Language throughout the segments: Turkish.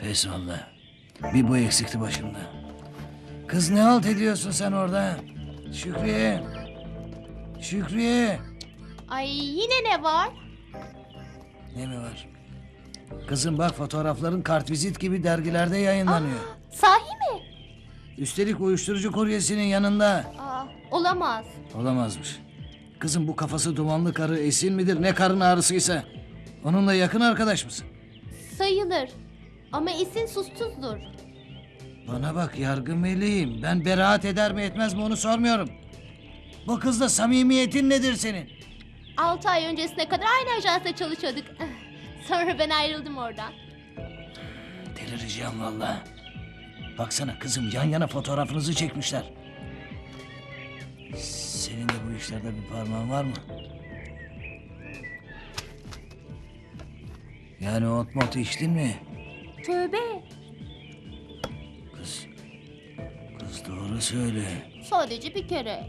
Pes valla. Bir bu eksikti başımda. Kız ne halt ediyorsun sen orada? Şükriye. Şükriye. Ay yine ne var? Ne mi var? Kızım bak fotoğrafların kartvizit gibi dergilerde yayınlanıyor. Sahi mi? Üstelik uyuşturucu kuryesinin yanında. Aa, olamaz. Olamazmış. Kızım bu kafası dumanlı karı Esin midir ne karın ağrısıysa. Onunla yakın arkadaş mısın? Sayılır. Ama Esin sustuzdur. Bana bak yargı meleğim. Ben beraat eder mi etmez mi onu sormuyorum. Bu kızla samimiyetin nedir senin? Altı ay öncesine kadar aynı ajansta çalışıyorduk. Sonra ben ayrıldım oradan. Delireceğim vallahi. Baksana kızım yan yana fotoğrafınızı çekmişler. Senin de bu işlerde bir parmağın var mı? Yani ot mot içtin mi? Tövbe. Kız, kız doğru söyle. Sadece bir kere.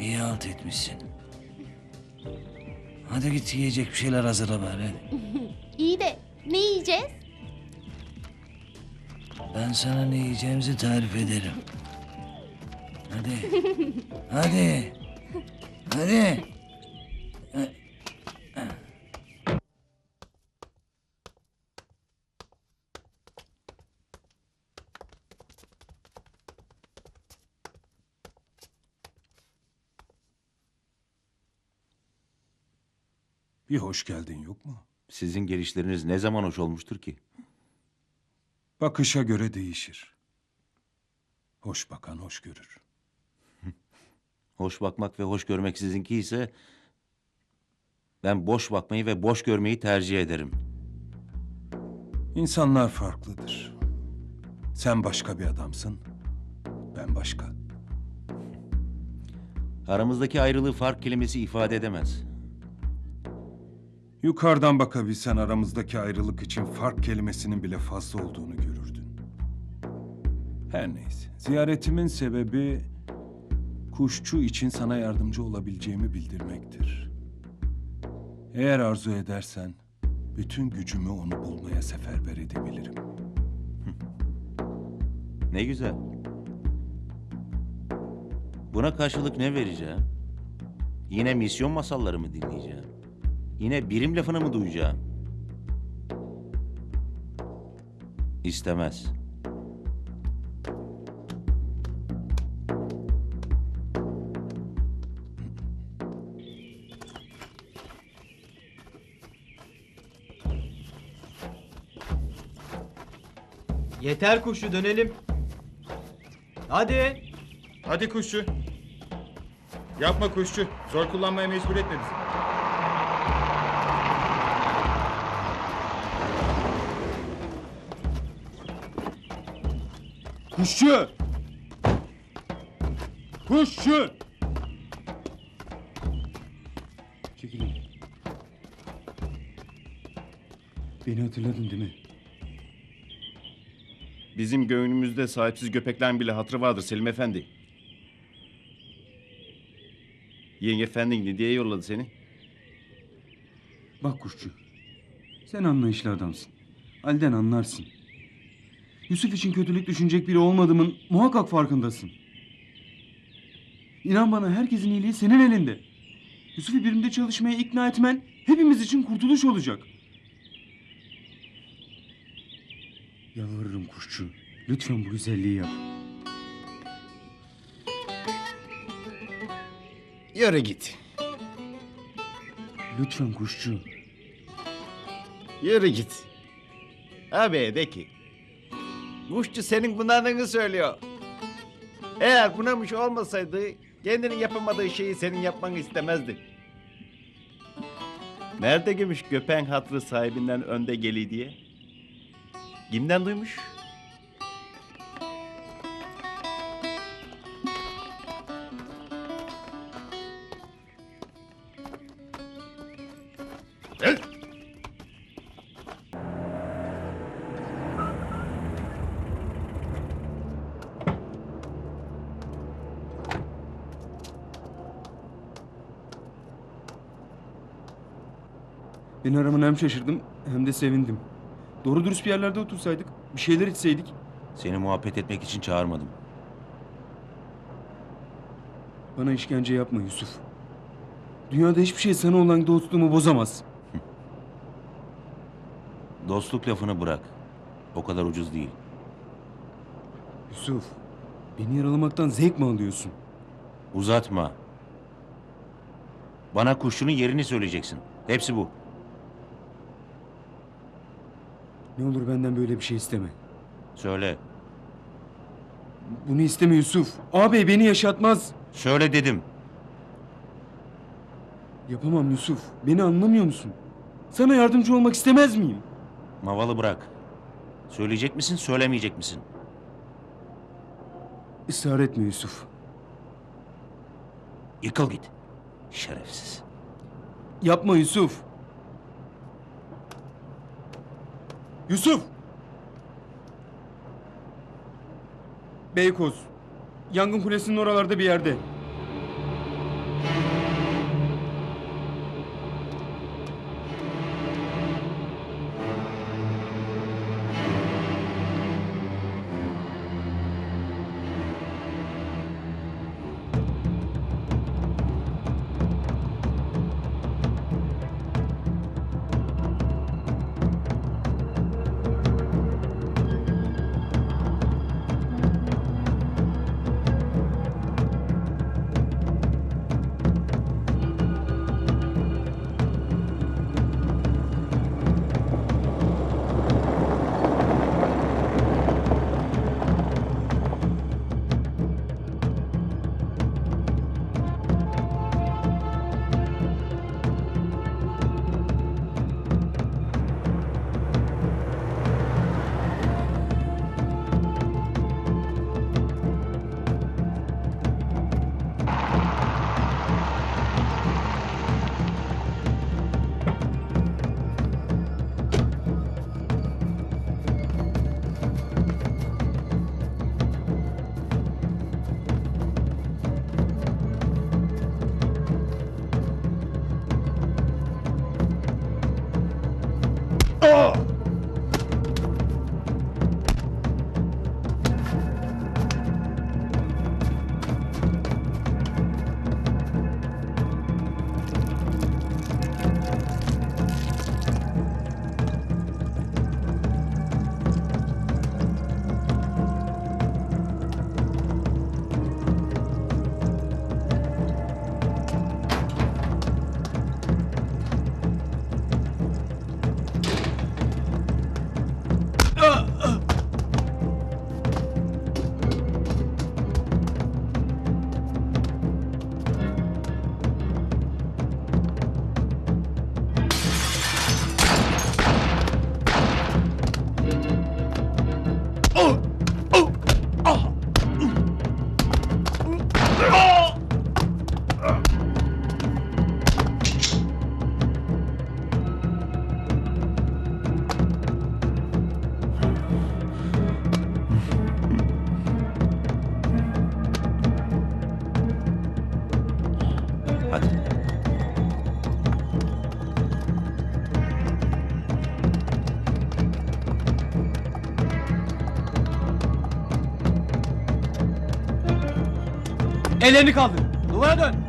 İyi halt etmişsin. Hadi git yiyecek bir şeyler hazırla bari. hadi. İyi de ne yiyeceğiz? Ben sana ne yiyeceğimizi tarif ederim. Hadi. Hadi. Hadi. Bir hoş geldin yok mu? Sizin gelişleriniz ne zaman hoş olmuştur ki? Bakışa göre değişir. Hoş bakan hoş görür. Hoş bakmak ve hoş görmek sizinki ise ben boş bakmayı ve boş görmeyi tercih ederim. İnsanlar farklıdır. Sen başka bir adamsın, ben başka. Aramızdaki ayrılığı fark kelimesi ifade edemez. Yukarıdan bakabilsen aramızdaki ayrılık için fark kelimesinin bile fazla olduğunu görürdün. Her neyse, ziyaretimin sebebi kuşçu için sana yardımcı olabileceğimi bildirmektir. Eğer arzu edersen bütün gücümü onu bulmaya seferber edebilirim. Ne güzel. Buna karşılık ne vereceğim? Yine misyon masalları mı dinleyeceğim? Yine birim lafını mı duyacağım? İstemez. Yeter kuşu dönelim. Hadi. Hadi kuşçu. Yapma kuşçu. Zor kullanmaya mecbur etme bizi. Kuşçu! Kuşçu! Çekilin. Beni hatırladın değil mi? Bizim göğünümüzde sahipsiz köpeklerin bile hatırı vardır Selim Efendi. Yenge efendin ne diye yolladı seni? Bak kuşçu. Sen anlayışlı adamsın. Halden anlarsın. Yusuf için kötülük düşünecek biri olmadığımın muhakkak farkındasın. İnan bana herkesin iyiliği senin elinde. Yusuf'u birimde çalışmaya ikna etmen hepimiz için kurtuluş olacak. Yalvarırım kuşçu. Lütfen bu güzelliği yap. Yürü git. Lütfen kuşçu. Yürü git. Abi de ki. Kuşçu senin bunlarını söylüyor. Eğer bunamış olmasaydı kendinin yapamadığı şeyi senin yapmanı istemezdi. Nerede gümüş köpeğin hatırı sahibinden önde geli diye? Kimden duymuş? Beni aramanı hem şaşırdım hem de sevindim. Doğru dürüst bir yerlerde otursaydık. Bir şeyler içseydik. Seni muhabbet etmek için çağırmadım. Bana işkence yapma Yusuf. Dünyada hiçbir şey sana olan dostluğumu bozamaz. Dostluk lafını bırak. O kadar ucuz değil. Yusuf, beni yaralamaktan zevk mi alıyorsun? Uzatma. Bana kuşçunun yerini söyleyeceksin. Hepsi bu. Ne olur benden böyle bir şey isteme. Söyle. Bunu isteme Yusuf. Ağabey beni yaşatmaz. Söyle dedim. Yapamam Yusuf. Beni anlamıyor musun? Sana yardımcı olmak istemez miyim? Mavalı bırak. Söyleyecek misin, söylemeyecek misin? Israr etme Yusuf. Yıkıl git. Şerefsiz. Yapma Yusuf. Yusuf! Beykoz. Yangın kulesinin oralarda bir yerde. Ellerini kaldır. Duvara dön.